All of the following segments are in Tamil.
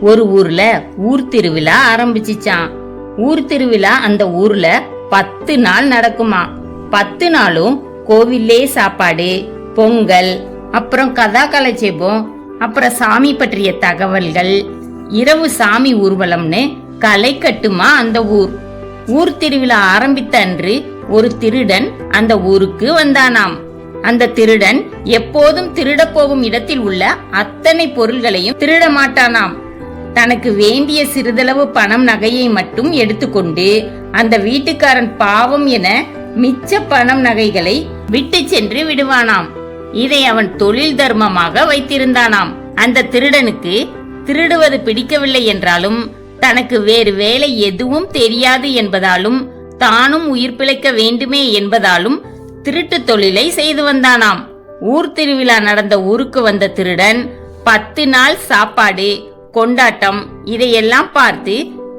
ஒரு ஊர்ல ஊர் திருவிழா ஆரம்பிச்சிச்சான் ஊர் திருவிழா அந்த ஊர்ல பத்து நாள் நடக்குமா பத்து நாளும் கோவில்லே சாப்பாடு பொங்கல் அப்புறம் கதா கலைச்சேபம் அப்புறம் சாமி பற்றிய தகவல்கள். இரவு சாமி ஊர்வலம்னு கலை கட்டுமா அந்த ஊர். ஊர் திருவிழா ஆரம்பித்த அன்று ஒரு திருடன் அந்த ஊருக்கு வந்தானாம். அந்த திருடன் எப்போதும் திருட போகும் இடத்தில் உள்ள அத்தனை பொருள்களையும் திருட மாட்டானாம். தனக்கு வேண்டிய சிறிதளவு பணம் நகையை மட்டும் எடுத்துக்கொண்டு அந்த வீட்டுக்காரன் பாவம் என மிச்ச பணம் நகைகளை விட்டு சென்று விடுவானாம். இதை அவன் தொழில் தர்மமாக வைத்திருந்தானாம். அந்த திருடனுக்கு திருடுவது பிடிக்கவில்லை என்றாலும் தனக்கு வேறு வேலை எதுவும் தெரியாது என்பதாலும் தானும் உயிர் பிழைக்க வேண்டுமே என்பதாலும் திருட்டு தொழிலை செய்து வந்தானாம். ஊர் திருவிழா நடந்த ஊருக்கு வந்த திருடன் பத்து நாள் சாப்பாடு கொண்டாட்டம். இதையெல்லாம் பார்த்து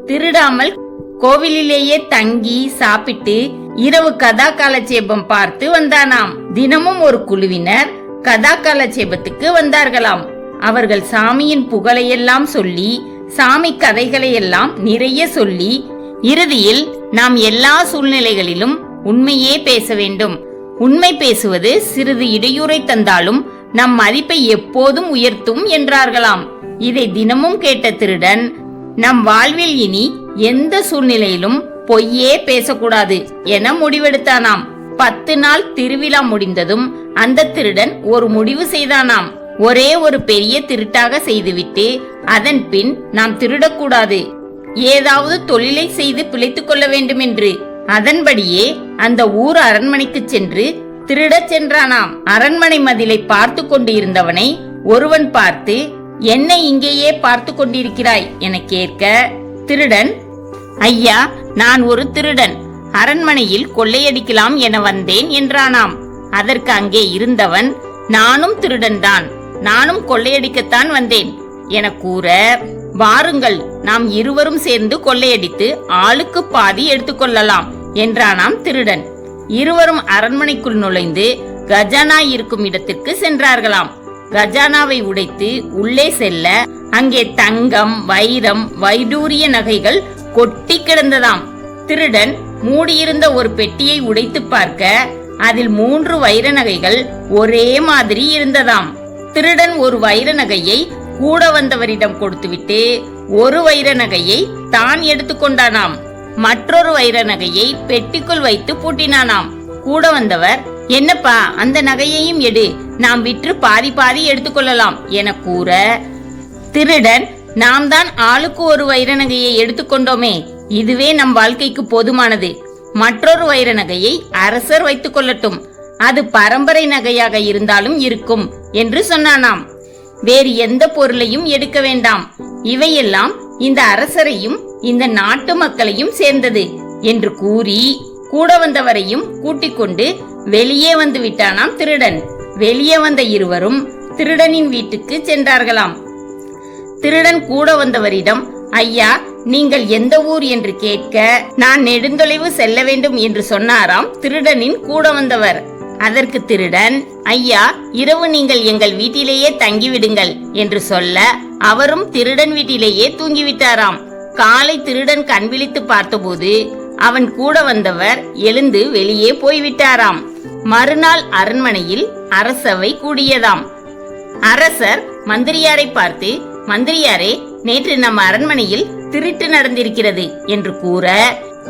திருடாமல் கோவிலிலேயே தங்கி சாப்பிட்டு இரவு கதா காலட்சேபம் பார்த்து வந்தானாம். தினமும் ஒரு குழுவினர் கதா காலட்சேபத்துக்கு வந்தார்களாம். அவர்கள் சாமியின் புகழையெல்லாம் சொல்லி சாமி கதைகளையெல்லாம் நிறைய சொல்லி இறுதியில் நாம் எல்லா சூழ்நிலைகளிலும் உண்மையே பேச வேண்டும். உண்மை பேசுவது சிறிது இடையூறை தந்தாலும் நம் மதிப்பை எப்போதும் உயர்த்தும் என்றார்களாம். இதை தினமும் கேட்ட திருடன் நம் வாழ்வில் இனி எந்த சூழ்நிலையிலும் பொய்யே பேசக்கூடாது என முடிவெடுத்தானாம். பத்து நாள் திருவிழா முடிந்ததும் அந்த திருடன் ஒரு முடிவு செய்தானாம். ஒரே ஒரு பெரிய திருட்டாக செய்துவிட்டு அதன் பின் நாம் திருடக்கூடாது. ஏதாவது தொழிலை செய்து பிழைத்துக் கொள்ள வேண்டும் என்று அதன்படியே அந்த ஊர் அரண்மனைக்கு சென்று திருடச் சென்றானாம். அரண்மனை மதிலை பார்த்து கொண்டு இருந்தவனை ஒருவன் பார்த்து என்னை இங்கேயே பார்த்து கொண்டிருக்கிறாய் என கேட்க திருடன் ஐயா நான் ஒரு திருடன். அரண்மனையில் கொள்ளையடிக்கலாம் என வந்தேன் என்றானாம். அதற்கு அங்கே இருந்தவன் நானும் திருடன்தான். நானும் கொள்ளையடிக்கத்தான் வந்தேன் என கூற வாருங்கள் நாம் இருவரும் சேர்ந்து கொள்ளையடித்து ஆளுக்கு பாதி எடுத்துக்கொள்ளலாம் என்றானாம் திருடன். இருவரும் அரண்மனைக்குள் நுழைந்து கஜானா இருக்கும் இடத்திற்கு சென்றார்களாம். கஜானாவை உடைத்து உள்ளே செல்ல அங்கே தங்கம் வைரம் வைடூரிய நகைகள் கொட்டி கிடந்ததாம். திருடன் மூடியிருந்த ஒரு பெட்டியை உடைத்து பார்க்க அதில் மூன்று வைர நகைகள் ஒரே மாதிரி இருந்ததாம். திருடன் ஒரு வைர நகையை கூட வந்தவரிடம் கொடுத்துவிட்டு ஒரு வைர நகையை தான் எடுத்துக்கொண்டானாம் மற்றொரு வைர நகையை பெட்டிக்குள் வைத்து பூட்டினானாம். கூட வந்தவர் என்னப்பா அந்த நகையையும் எடு. நாம் விற்று பாதி பாதி எடுத்துக்கொள்ளலாம் என கூற திருடன் நாம் தான் ஆளுக்கு ஒரு வைர நகையை எடுத்துக்கொண்டோமே இதுவே நம் வாழ்க்கைக்கு போதுமானது. மற்றொரு வைர நகையை அரசர் வைத்துக் கொள்ளட்டும். அது பரம்பரை நகையாக இருந்தாலும் இருக்கும் என்று சொன்னானாம். வேறு எந்த பொருளையும் எடுக்க வேண்டாம். இவையெல்லாம் இந்த அரசரையும் இந்த நாட்டு மக்களையும் சேர்ந்தது என்று கூறி கூட வந்தவரையும் கூட்டிக் கொண்டு வெளியே வந்து விட்டானாம் திருடன். வெளியே வந்த இருவரும் திருடனின் வீட்டுக்கு சென்றார்களாம். திருடன் கூட வந்தவரிடம் ஐயா நீங்கள் எந்த ஊர் என்று கேட்க நான் நெடுந்தொலைவு செல்ல வேண்டும் என்று சொன்னாராம் திருடனின் கூட வந்தவர். அதற்கு திருடன் ஐயா இரவு நீங்கள் எங்கள் வீட்டிலேயே தங்கிவிடுங்கள் என்று சொல்ல அவரும் திருடன் வீட்டிலேயே தூங்கிவிட்டாராம். காலை திருடன் கண்விழித்து பார்த்தபோது அவன் கூட வந்தவர் எழுந்து வெளியே போய்விட்டாராம். மறுநாள் அரண்மனையில் அரசவை கூடியதாம். அரசர் மந்திரியாரை பார்த்து மந்திரியாரே நேற்று நம்ம அரண்மனையில் திருட்டு நடந்திருக்கிறது என்று கூற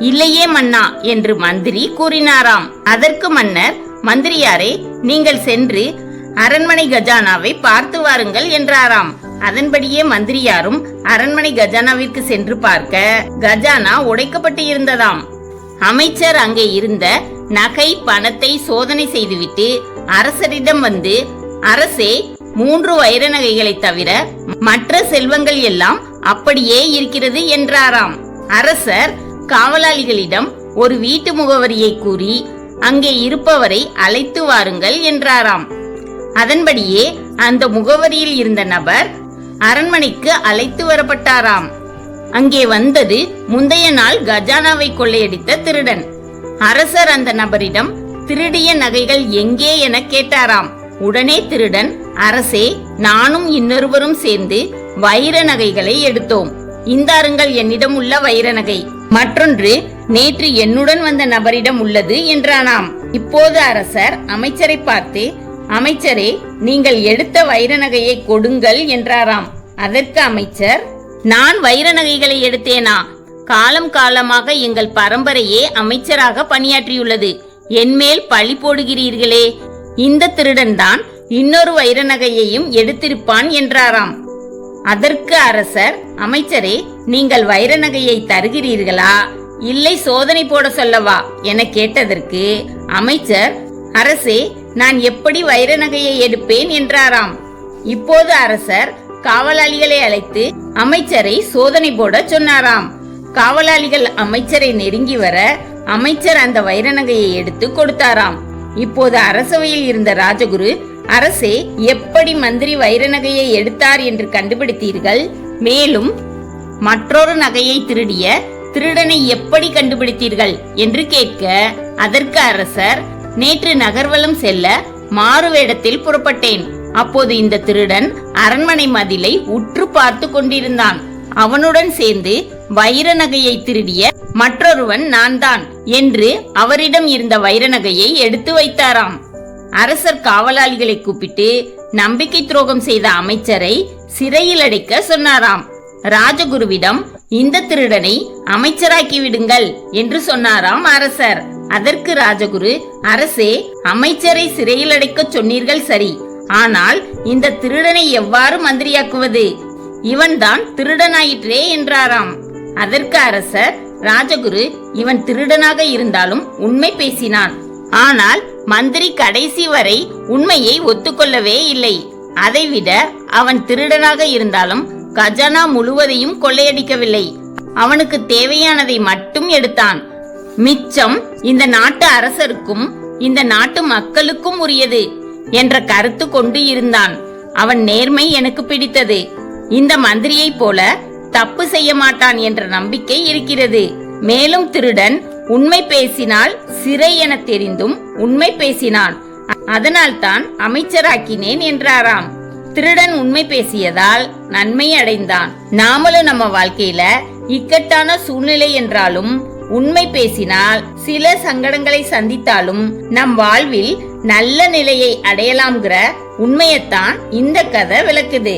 இல்லையே மன்னா என்று மந்திரி கூறினாராம். அதற்கு மன்னர் மந்திரியாரே நீங்கள் சென்று அரண்மனை கஜானாவை பார்த்து வாருங்கள் என்றாராம். அதன்படியே மந்திரியாரும் அரண்மனை கஜானாவிற்கு சென்று பார்க்க கஜானா உடைக்கப்பட்டு இருந்ததாம் அமைச்சர் அங்கே இருந்த நகை பணத்தை சோதனை செய்துவிட்டு அரசரிடம் வந்து அரசே மூன்று வைர நகைகளை தவிர மற்ற செல்வங்கள் எல்லாம் அப்படியே இருக்கிறது என்றாராம். அரசர் காவலாளிகளிடம் ஒரு வீட்டு முகவரியை கூறி அங்கே இருப்பவரை அழைத்து வாருங்கள் என்றாராம். அதன்படியே அந்த முகவரியில் இருந்த நபர் அரண்மனைக்கு அழைத்து வரப்பட்டாராம். அங்கே வந்தது முந்தைய நாள் கஜானாவை கொள்ளையடித்த திருடன். அரசர் அந்த நபரிடம் திருடிய நகைகள் எங்கே என கேட்டாராம். உடனே திருடன் அரசே நானும் இன்னொருவரும் சேர்ந்து வைர நகைகளை எடுத்தோம். இந்தாருங்கள் என்னிடம் உள்ள வைர நகை. மற்றொன்று நேற்று என்னுடன் வந்த நபரிடம் உள்ளது என்றானாம். இப்போது அரசர் அமைச்சரை பார்த்து அமைச்சரே நீங்கள் எடுத்த வைர நகையை கொடுங்கள் என்றாராம். அதற்கு அமைச்சர் நான் வைர நகைகளை எடுத்தேனா? காலம் காலமாக எங்கள் பரம்பரையே அமைச்சராக பணியாற்றியுள்ளது. என்மேல் பழி போடுகிறீர்களே. இந்த திருடன் தான் இன்னொரு வைர நகையையும் எடுத்திருப்பான் என்றாராம். அதற்கு அரசர் அமைச்சரே நீங்கள் வைர நகையை தருகிறீர்களா? இல்லை சோதனை போட சொல்லவா? என கேட்டதற்கு அமைச்சர் அரசே நான் எப்படி வைர நகையை எடுப்பேன் என்றாராம். இப்போது அரசர் காவலாளிகளை அழைத்து அமைச்சரை சோதனை போட சொன்னாராம். காவலாளிகள் அமைச்சரை நெருங்கி வர அமைச்சர் அந்த வைர நகையை எடுத்து கொடுத்தாராம். இப்போது அரசவையில் இருந்த ராஜகுரு அரசே எப்படி மந்திரி வைர நகையை எடுத்தார் என்று கண்டுபிடித்தீர்கள்? மேலும் மற்றொரு நகையை திருடிய திருடனை எப்படி கண்டுபிடித்தீர்கள்? என்று கேட்க அதற்கு அரசர் நேற்று நகர்வலம் செல்ல மாறுவேடத்தில் புறப்பட்டேன். அப்போது இந்த திருடன் அரண்மனை மதிலை உற்று பார்த்து கொண்டிருந்தான். அவனுடன் சேர்ந்து வைர நகையை திருடிய மற்றொருவன் நான் தான் என்று அவரிடம் இருந்த வைர நகையை எடுத்து வைத்தாராம். அரசர் காவலாளிகளை கூப்பிட்டு நம்பிக்கை துரோகம் செய்த அமைச்சரை சிறையில் அடைக்க சொன்னாராம். ராஜகுருவிடம் இந்த திருடனை அமைச்சராக்கி விடுங்கள் என்று சொன்னாராம் அரசர். அதற்கு ராஜகுரு அரசே அமைச்சரை சிறையில் அடைக்க சொன்னீர்கள் சரி. ஆனால் இந்த திருடனை எவ்வாறு மந்திரியாக்குவது? இவன்தான் திருடனாயிற்றே என்றாராம். அதற்கு அரசர் ராஜகுரு இவன் திருடனாக இருந்தாலும் உண்மை பேசினான். ஆனால் மந்திரி கடைசி வரை உண்மையை ஒத்துக்கொள்ளவே இல்லை. அதைவிட அவன் திருடனாக இருந்தாலும் கஜானா முழுவதையும் கொள்ளையடிக்கவில்லை. அவனுக்கு தேவையானதை மட்டும் எடுத்தான். மிச்சம் இந்த நாட்டு அரசருக்கும் இந்த நாட்டு மக்களுக்கும் உரியது என்ற கருத்து கொண்டு இருந்தான். அவன் நேர்மை எனக்கு பிடித்தது. இந்த மந்திரியைப் போல தப்பு செய்ய மாட்டான் என்ற நம்பிக்கை இருக்கிறது. மேலும் திருடன் உண்மை பேசினால் சிறை என தெரிந்தும் உண்மை பேசினான். அதனால் தான் அமைச்சராக்கினேன் என்றாராம். திருடன் உண்மை பேசியதால் நன்மை அடைந்தான். நாமளும் நம்ம வாழ்க்கையில இக்கட்டான சூழ்நிலை என்றாலும் உண்மை பேசினால் சில சங்கடங்களை சந்தித்தாலும் நம் வாழ்வில் நல்ல நிலையை அடையலாம்ங்கிற உண்மையத்தான் இந்த கதை விளக்குது.